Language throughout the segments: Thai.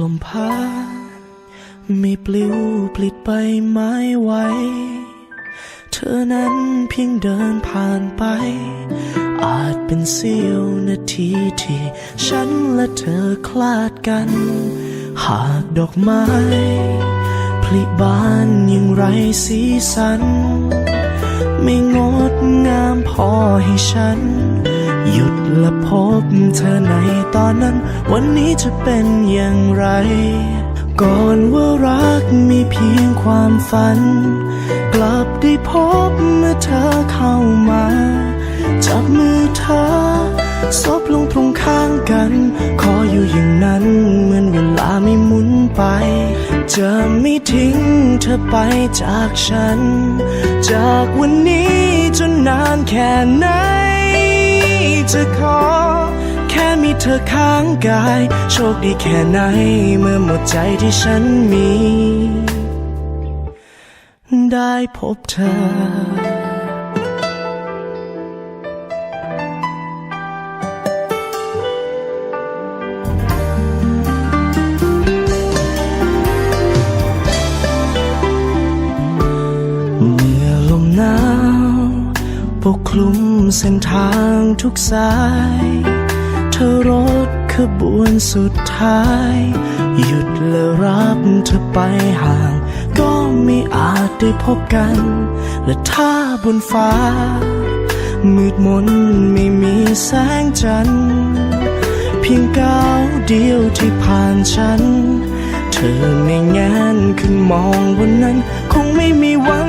ลมพัดไม่ปลิวปลิดไปไม้ไหวเธอนั้นเพียงเดินผ่านไป อาจเป็นเสี้ยวนาทีที่ฉันและเธอคลาดกัน หากดอกไม้ผลิบานยังไรสีสัน ไม่งดงามพอให้ฉัน หยุดและพบเธอในตอนนั้น วันนี้จะเป็นอย่างไร ก่อนว่ารักมีเพียงความฝัน กลับได้พบเมื่อเธอเข้ามาจับมือเธอซบลงตรงข้างกัน ขออยู่อย่างนั้น เหมือนเวลาไม่หมุนไป จะไม่ทิ้ง อไปจากฉัน จากวันนี้จนนานแค่ไหน จะขอ แค่มีเธอข้างกาย โชคดีแค่ไหน เมื่อหมดใจที่ฉันมี ได้พบเธอ ปกคลุมเส้นทางทุกสาย เธอรถขบวนสุดท้าย หยุดและรับเธอไปห่าง ก็ไม่อาจได้พบกัน และถ้าบนฟ้า มืดมนไม่มีแสงจันทร์เพียงก้าวเดียวที่ผ่านฉัน เธอไม่งนขึ้นมองบนนั้น คงไม่มีวัน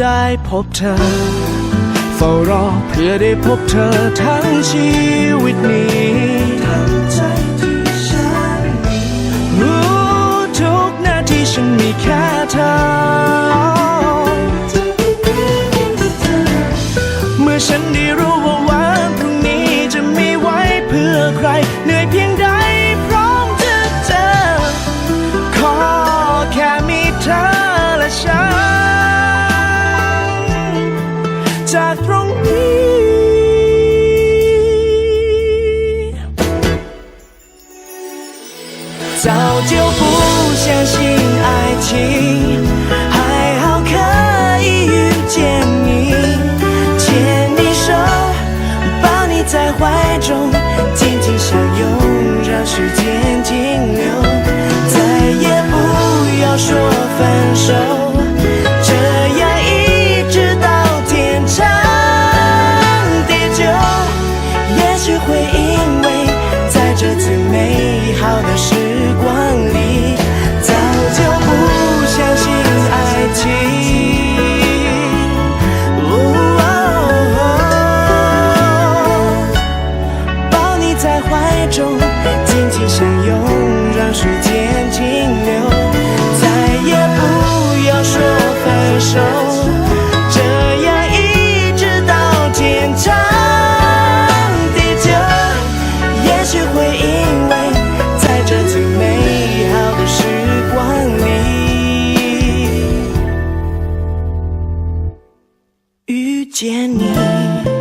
ได้พบเธอ เฝ้ารอเพื่อได้พบเธอทั้งชีวิตนี้ทั้งใจ 我就不相信爱情，还好可以遇见你，牵你手，抱你在怀中，紧紧相拥，让时间停留，手。这样一直到天长地久，也许会因为在这最美好的时光里遇见你。